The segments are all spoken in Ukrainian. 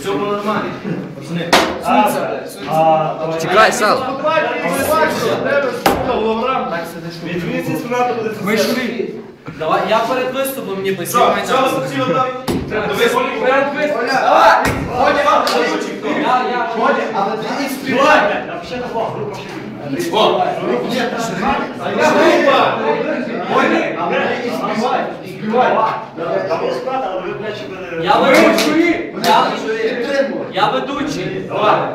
Все було нормально. Пацани. Чекай, Сал. Ми йшли. Давай, я перед виступом отам. Дивись, перед виступом. Давай! Ходя, Я, я. Але ти співай. Не група ще. О! Я ведучий. Я ведучий. Давай.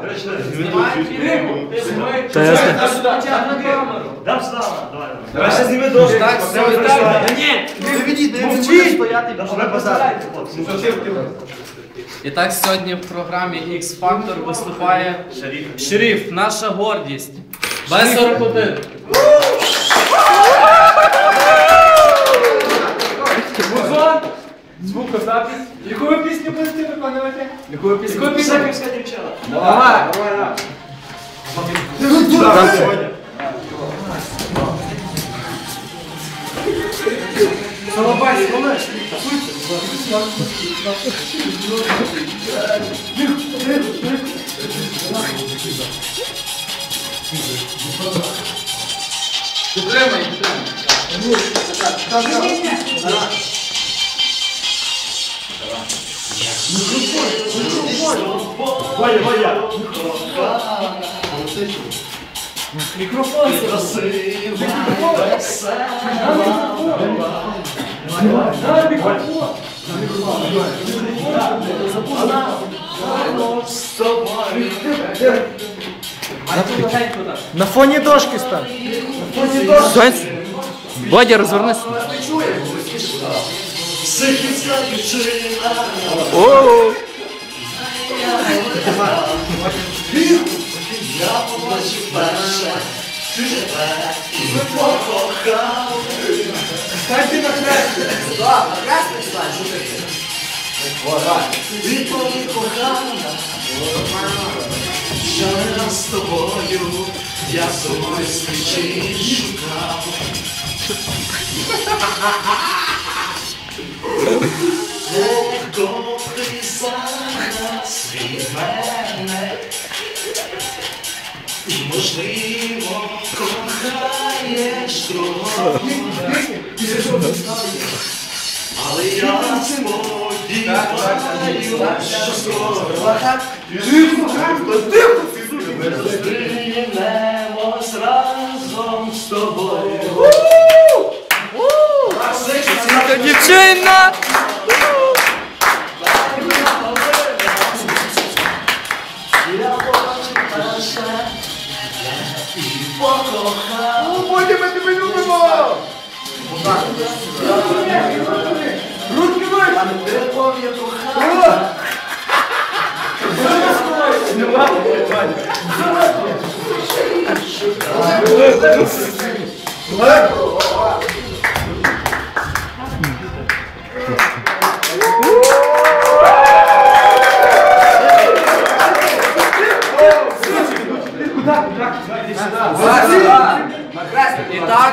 Дам сюди, давай, давай. Давай ще зніми дошку. Так, все, так. Ні, Не ведіть, не ведіть. стояти. І так сьогодні в програмі X Factor виступає Шеріф. Шериф, наша гордість. Б-41. Музон, звукозапис. Яку ви пісню будете виконувати? Яку ви пісню? Яку пісню? Шеріфська дівчина. Давай. Солобай, солобай. Підтримай, підтримай. Ваня, Ваня. Мікрофон. На мікрофон. А ти легенько так. На фоні дошки стань. Сонь. Бодя, розвернись. Психівська дівчина. О, Я побачив перше. Тебе і покохав. Станьте на хрест. Відповідь кохана. Що не Раз з тобою я зустрічі шукав. Легко ти зараз від мене. І, можливо, кохаєш трохи. Але я сподіваюся, що скоро ми зустрінемось разом з тобою. дівчина. Я побачив перше і покохав. Бодя, ми тебе любимо. Руки вище. Любов я кохав. І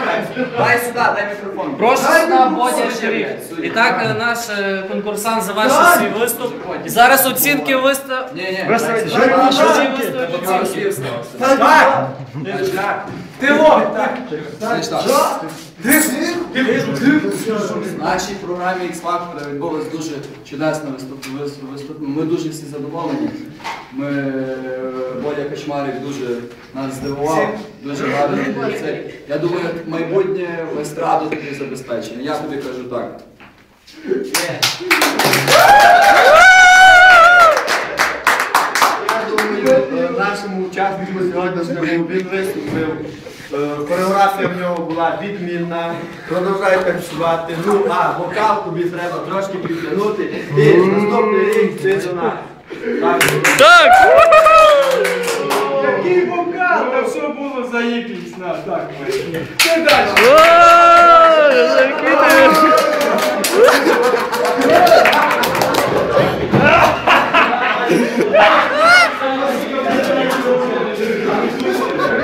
так, дай сюди, дай мікрофон. Прошу сюди, Бодя Шеріф. І так, е, наш е, конкурсант завершив свій виступ. І зараз оцінки виставки. Ні, ні. Виставить Наші виступ оцінки. Так. Ти во. В нашій програмі X Factor відбулось дуже чудесне виступ. Ми дуже всі задоволені. Ми, Боля Качмарик дуже нас здивував, дуже гарно. Це, я думаю, майбутнє в естраду тобі забезпечення. Я тобі кажу так. Я думаю, е, нашому учаснику сьогоднішньому він виступив. Е, Хореографія відмінна. Продовжай танцювати. Ну, а вокал тобі треба трошки підтягнути. І наступний рік ти до нас. Так,